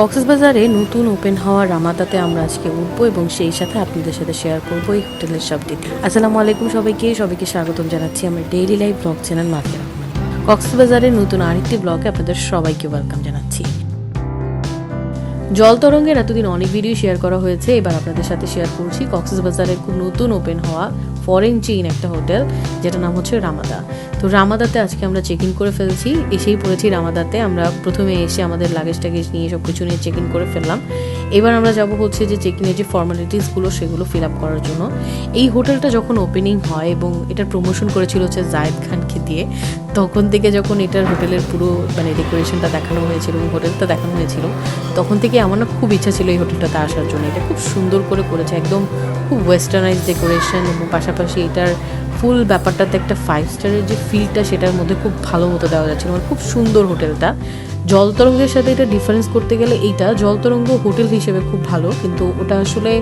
কক্সবাজারে নতুন ওপেন হওয়া রামাদাতে আমরা আজকে উঠবো এবং সেই সাথে আপনাদের সাথে শেয়ার করব এই হোটেলের সব ডিটেল আসসালামু আলাইকুম সবাইকে সবাইকে স্বাগতম জানাচ্ছি আমার daily life blog channel mafia কক্সবাজারের নতুন আরেকটি ব্লগে আপনাদের সবাইকে ওয়েলকাম জানাচ্ছি। জল তরঙ্গের এতদিন অনেক ভিডিও শেয়ার করা হয়েছে, এবার আপনাদের সাথে শেয়ার করছি কক্সবাজারের খুব নতুন ওপেন হওয়া ফরেন চেইন একটা হোটেল যেটা নাম হচ্ছে রামাদা। তো রামাদাতে আজকে আমরা চেক ইন করে ফেলছি, এসেই পড়েছি রামাদাতে। আমরা প্রথমে এসে আমাদের লাগেজ টাগেজ নিয়ে সব কিছু নিয়ে চেক ইন করে ফেললাম। এবার আমরা যাব হচ্ছে যে চেক ইনের যে ফর্মালিটিসগুলো সেগুলো ফিল আপ করার জন্য। এই হোটেলটা যখন ওপেনিং হয় এবং এটার প্রমোশন করেছিল হচ্ছে জায়েদ খানকে দিয়ে তখন থেকে যখন এটার হোটেলের পুরো মানে ডেকোরেশনটা দেখানো হয়েছিল, এবং হোটেলটা দেখানো হয়েছিল, তখন থেকে আমার না খুব ইচ্ছা ছিল এই হোটেলটাতে আসার জন্য। এটা খুব সুন্দর করে করেছে, একদম খুব ওয়েস্টার্নাইজ ডেকোরেশন এবং পাশাপাশি এটার ফুল ব্যাপারটাতে একটা ফাইভ স্টারের যে ফিলটা সেটার মধ্যে খুব ভালো মতো দেওয়া যাচ্ছিল। মানে খুব সুন্দর হোটেলটা। জলতরঙ্গের সাথে এটা ডিফারেন্স করতে গেলে এইটা জলতরঙ্গ হোটেল হিসেবে খুব ভালো, কিন্তু ওটা আসলে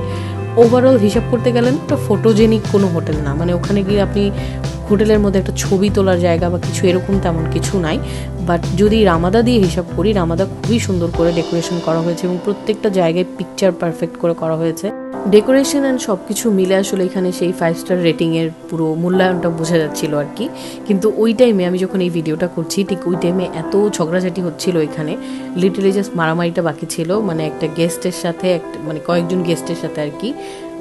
ওভারঅল হিসাব করতে গেলেন একটা ফটোজেনিক কোনো হোটেল না। মানে ওখানে গিয়ে আপনি হোটেলের মধ্যে একটা ছবি তোলার জায়গা বা কিছু এরকম তেমন কিছু নাই। বাট যদি রামাদা দিয়ে হিসাব করি, রামাদা খুবই সুন্দর করে ডেকোরেশন করা হয়েছে এবং প্রত্যেকটা জায়গায় পিকচার পারফেক্ট করে করা হয়েছে। ডেকোরেশন অ্যান্ড সব কিছু মিলে আসলে এখানে সেই ফাইভ স্টার রেটিংয়ের পুরো মূল্যায়নটা বোঝা যাচ্ছিল আর কি। কিন্তু ওই টাইমে আমি যখন এই ভিডিওটা করছি, ঠিক ওই টাইমে এত ঝগড়াঝাটি হচ্ছিল এখানে। লিটারেলি জাস্ট মারামারিটা বাকি ছিল। মানে একটা গেস্টের সাথে, একটা মানে কয়েকজন গেস্টের সাথে আর কি।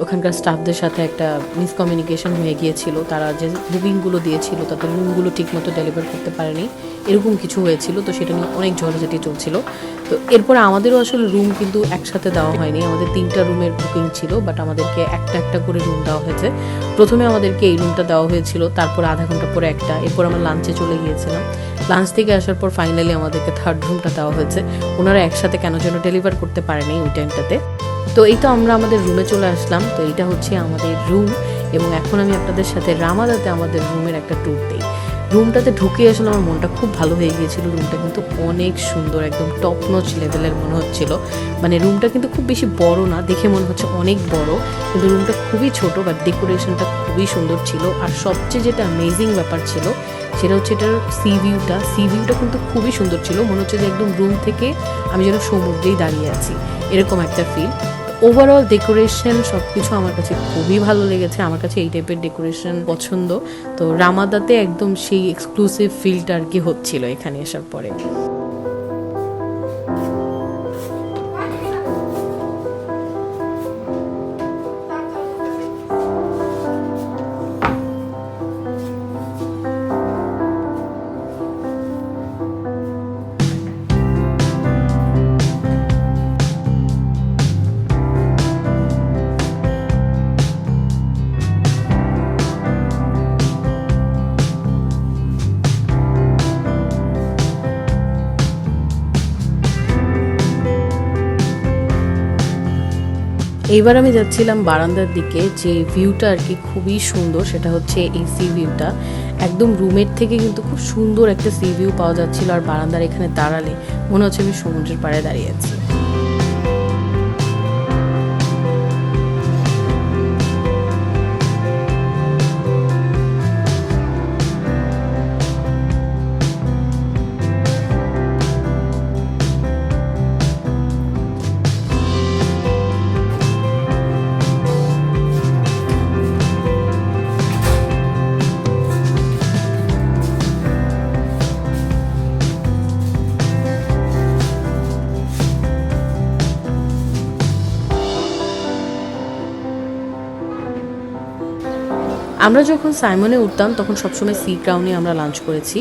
ওখানকার স্টাফদের সাথে একটা মিসকমিউনিকেশন হয়ে গিয়েছিল। তারা যে বুকিংগুলো দিয়েছিল, তাদের রুমগুলো ঠিকমতো ডেলিভার করতে পারেনি। এরকম কিছু হয়েছিল, তো সেটা নিয়ে অনেক ঝড়ঝাটি চলছিল। তো এরপর আমাদেরও আসলে রুম কিন্তু একসাথে দেওয়া হয়নি। আমাদের তিনটা রুমের বুকিং ছিল বাট আমাদেরকে একটা একটা করে রুম দেওয়া হয়েছে। প্রথমে আমাদেরকে এই রুমটা দেওয়া হয়েছিল, তারপর আধা ঘণ্টা পরে একটা। এরপর আমরা লাঞ্চে চলে গিয়েছিলাম। লাঞ্চ থেকে আসার পর ফাইনালি আমাদেরকে থার্ড রুমটা দেওয়া হয়েছে। ওনারা একসাথে কেন যেন ডেলিভার করতে পারেনি ওই টাইমটাতে তো এই তো আমরা আমাদের রুমে চলে আসলাম। তো এইটা হচ্ছে আমাদের রুম এবং এখন আমি আপনাদের সাথে রামাদাতে আমাদের রুমের একটা ট্যুর দিই। রুমটাতে ঢুকে আসলে আমার মনটা খুব ভালো হয়ে গিয়েছিল। রুমটা কিন্তু অনেক সুন্দর, একদম টপ নচ লেভেলের মনে হচ্ছিল। মানে রুমটা কিন্তু খুব বেশি বড় না, দেখে মনে হচ্ছে অনেক বড়। কিন্তু রুমটা খুবই ছোট বাট ডেকোরেশনটা খুবই সুন্দর ছিল। আর সবচেয়ে যেটা অ্যামেজিং ব্যাপার ছিল, সেটা হচ্ছে এটার সি ভিউটা সি ভিউটা কিন্তু খুবই সুন্দর ছিল। মনে হচ্ছে যে একদম রুম থেকে আমি যেন সমুদ্রেই দাঁড়িয়ে আছি। এরকম একটা ফিল ওভারঅল ডেকোরেশন সব কিছু আমার কাছে খুবই ভালো লেগেছে। আমার কাছে এই টাইপের ডেকোরেশন পছন্দ। তো রামাদাতে একদম সেই এক্সক্লুসিভ ফিলটা আর কি হচ্ছিল এখানে আসার পরে। এইবার আমি যাচ্ছিলাম বারান্দার দিকে, যে ভিউটা আর কি খুবই সুন্দর, সেটা হচ্ছে এই সি ভিউটা একদম রুমের থেকে কিন্তু খুব সুন্দর একটা সি ভিউ পাওয়া যাচ্ছিল আর বারান্দার এখানে দাঁড়ালে। মনে হচ্ছে আমি সমুদ্রের পাড়ে দাঁড়িয়ে আছি। আমরা যখন সাইমনে উঠতাম, তখন সবসময় সি ক্রাউনে আমরা লাঞ্চ করেছি।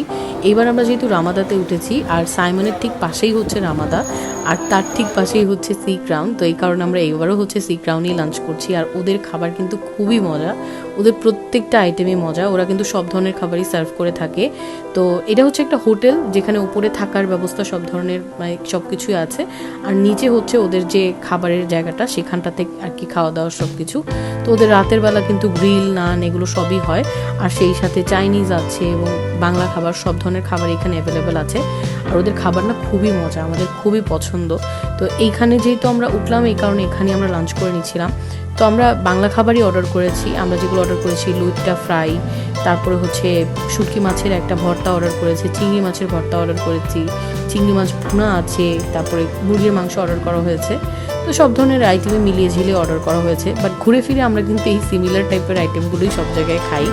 এবার আমরা যেহেতু রামাদাতে উঠেছি, আর সাইমনের ঠিক পাশেই হচ্ছে রামাদা, আর তার ঠিক পাশেই হচ্ছে সি ক্রাউন তো এই কারণে আমরা এইবারও হচ্ছে সি ক্রাউনেই লাঞ্চ করছি, আর ওদের খাবার কিন্তু খুবই মজা। ওদের প্রত্যেকটা আইটেমই মজা। ওরা কিন্তু সব ধরনের খাবারই সার্ভ করে থাকে। তো এটা হচ্ছে একটা হোটেল যেখানে উপরে থাকার ব্যবস্থা সব ধরনের মানে সব কিছুই আছে। আর নিচে হচ্ছে ওদের যে খাবারের জায়গাটা, সেখানটাতে আর কি খাওয়া দাওয়া সব কিছু তো ওদের রাতের বেলা কিন্তু গ্রিল নান এগুলো সবই হয়। আর সেই সাথে চাইনিজ আছে এবং বাংলা খাবার, সব ধরনের খাবার এখানে অ্যাভেলেবেল আছে। আর ওদের খাবার না খুবই মজা, আমাদের খুবই পছন্দ। তো এইখানে যেহেতু আমরা উঠলাম, এই কারণে এখানে আমরা লাঞ্চ করে নিচ্ছিলাম। তো আমরা বাংলা খাবারই অর্ডার করেছি। আমরা যেগুলো অর্ডার করেছি লুইটটা ফ্রাই তারপরে হচ্ছে শুটকি মাছের একটা ভর্তা অর্ডার করেছি, চিংড়ি মাছের ভর্তা অর্ডার করেছি, চিংড়ি মাছ ভুনা আছে, তারপরে মুরগির মাংস অর্ডার করা হয়েছে। তো সব ধরনের আইটেমে মিলিয়ে ঝিলিয়ে অর্ডার করা হয়েছে। বাট ঘুরে ফিরে আমরা কিন্তু এই সিমিলার টাইপের আইটেমগুলোই সব জায়গায় খাই।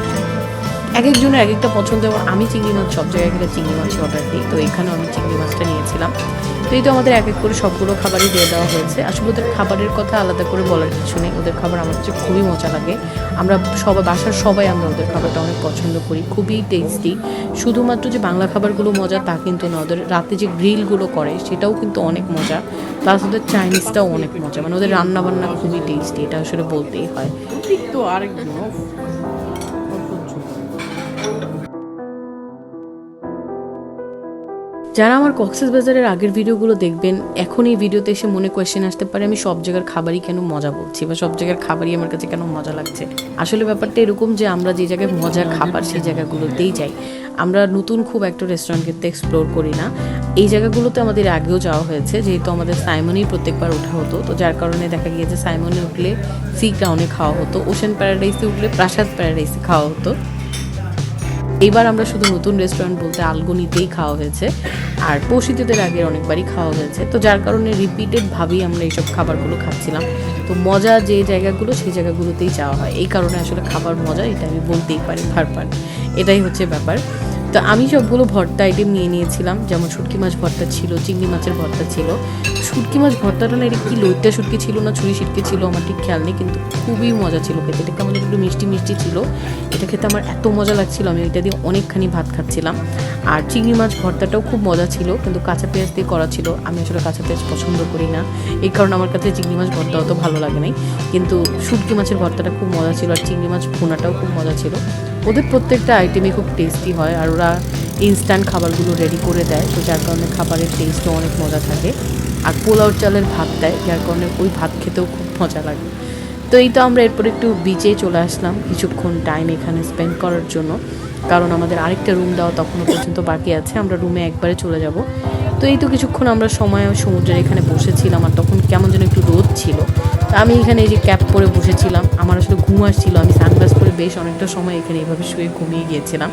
এক একজনের এক একটা পছন্দ এবং আমি চিংড়ি মাছ, সব জায়গায় গেলে চিংড়ি মাছ অর্ডার দিই। তো এখানেও আমি চিংড়ি মাছটা নিয়েছিলাম। তো এই তো আমাদের এক এক করে সবগুলো খাবারই দিয়ে দেওয়া হয়েছে। আসলে ওদের খাবারের কথা আলাদা করে বলার কিছু নেই। ওদের খাবার আমার কাছে খুবই মজা লাগে। আমরা সবাই, বাসার সবাই আমরা ওদের খাবারটা অনেক পছন্দ করি। খুবই টেস্টি শুধুমাত্র যে বাংলা খাবারগুলো মজা তা কিন্তু না। ওদের রাতে যে গ্রিলগুলো করে, সেটাও কিন্তু অনেক মজা। প্লাস ওদের চাইনিজটাও অনেক মজা। মানে ওদের রান্না বান্না খুবই টেস্টি এটা আসলে বলতেই হয়। তো আরেকজন। যারা আমার কক্সেস বাজারের আগের ভিডিওগুলো দেখবেন, এখন এই ভিডিওতে এসে মনে কোয়েশ্চেন আসতে পারে, আমি সব জায়গার খাবারই কেন মজা বলছি বা সব জায়গার খাবারই আমার কাছে কেন মজা লাগছে। আসলে ব্যাপারটা এরকম যে আমরা যে জায়গায় মজার খাবার সেই জায়গাগুলোতেই যাই। আমরা নতুন খুব একটা রেস্টুরেন্ট কিন্তু এক্সপ্লোর করি না। এই জায়গাগুলোতে আমাদের আগেও যাওয়া হয়েছে, যেহেতু আমাদের সাইমনেই প্রত্যেকবার ওঠা হতো। তো যার কারণে দেখা গিয়েছে সাইমনে উঠলে সি ক্রাউনে খাওয়া হতো ওশেন প্যারাডাইসে উঠলে প্রাসাদ প্যারাডাইসে খাওয়া হতো। এবার আমরা শুধু নতুন রেস্টুরেন্ট বলতে আলগনিতেই খাওয়া হয়েছে। আর পশিতদের আগের অনেকবারই খাওয়া হয়েছে। তো যার কারণে রিপিটেডভাবেই আমরা এইসব খাবারগুলো খাচ্ছিলাম। তো মজা যে জায়গাগুলো, সেই জায়গাগুলোতেই যাওয়া হয়। এই কারণে আসলে খাবার মজা, এটা আমি বলতেই পারি বারবার এটাই হচ্ছে ব্যাপার। তো আমি সবগুলো ভর্তা আইটেম নিয়ে নিয়েছিলাম। যেমন শুটকি মাছ ভর্তা ছিল, চিংড়ি মাছের ভর্তা ছিল। শুটকি মাছ ভর্তাটা না, এটা কি লইট্টা শুটকি ছিল না ছুরি শুটকি ছিল আমার ঠিক খেয়াল নেই, কিন্তু খুবই মজা ছিল খেতে। এটা কেমন একটু মিষ্টি মিষ্টি ছিল। এটা খেতে আমার এত মজা লাগছিল, আমি এটা দিয়ে অনেকখানি ভাত খাচ্ছিলাম। আর চিংড়ি মাছ ভর্তাটাও খুব মজা ছিল, কিন্তু কাঁচা পেঁয়াজ দিয়ে করা ছিল। আমি আসলে কাঁচা পেঁয়াজ পছন্দ করি না, এই কারণে আমার কাছে চিংড়ি মাছ ভর্তা অত ভালো লাগে নাই। কিন্তু শুটকি মাছের ভর্তাটা খুব মজা ছিল, আর চিংড়ি মাছ ভুনাটাও খুব মজা ছিল। ওদের প্রত্যেকটা আইটেমই খুব টেস্টি হয়, আর ওরা ইনস্ট্যান্ট খাবারগুলো রেডি করে দেয়, তো যার কারণে খাবারের টেস্টও অনেক মজা থাকে। আর পোলাও চালের ভাত দেয়, যার কারণে ওই ভাত খেতেও খুব মজা লাগে। তো এই তো আমরা এরপর একটু বিচে চলে আসলাম, কিছুক্ষণ টাইম এখানে স্পেন্ড করার জন্য। কারণ আমাদের আরেকটা রুম দেওয়া তখনও পর্যন্ত বাকি আছে, আমরা রুমে একবারে চলে যাব। তো এই তো কিছুক্ষণ আমরা সময় সমুদ্রের এখানে বসেছিলাম, আর তখন কেমন যেন একটু রোদ ছিল। তো আমি এখানে এই যে ক্যাপ পরে বসেছিলাম, আমার আসলে ঘুম আসছিল, আমি সানগ্লাস পরে বেশ অনেকটা সময় এখানে এইভাবে শুয়ে ঘুমিয়ে গিয়েছিলাম।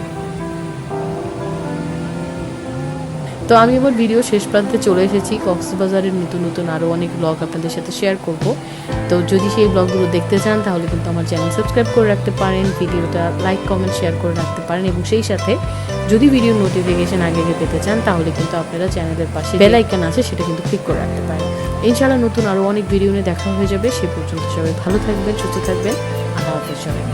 তো আমি এবার ভিডিও শেষ প্রান্তে চলে এসেছি। কক্সবাজারের নতুন নতুন আরও অনেক ব্লগ আপনাদের সাথে শেয়ার করব। তো যদি সেই ব্লগগুলো দেখতে চান তাহলে কিন্তু আমার চ্যানেল সাবস্ক্রাইব করে রাখতে পারেন ভিডিওটা লাইক কমেন্ট শেয়ার করে রাখতে পারেন এবং সেই সাথে যদি ভিডিও নোটিফিকেশন আগে আগে পেতে চান তাহলে কিন্তু আপনারা চ্যানেলের পাশে বেল আইকন আছে সেটা কিন্তু ক্লিক করে রাখতে পারেন। ইনশাআল্লাহ নতুন আরও অনেক ভিডিও নিয়ে দেখা হয়ে যাবে। সে পর্যন্ত সবাই ভালো থাকবেন সুস্থ থাকবেন। আল্লাহ হাফেজ সবাই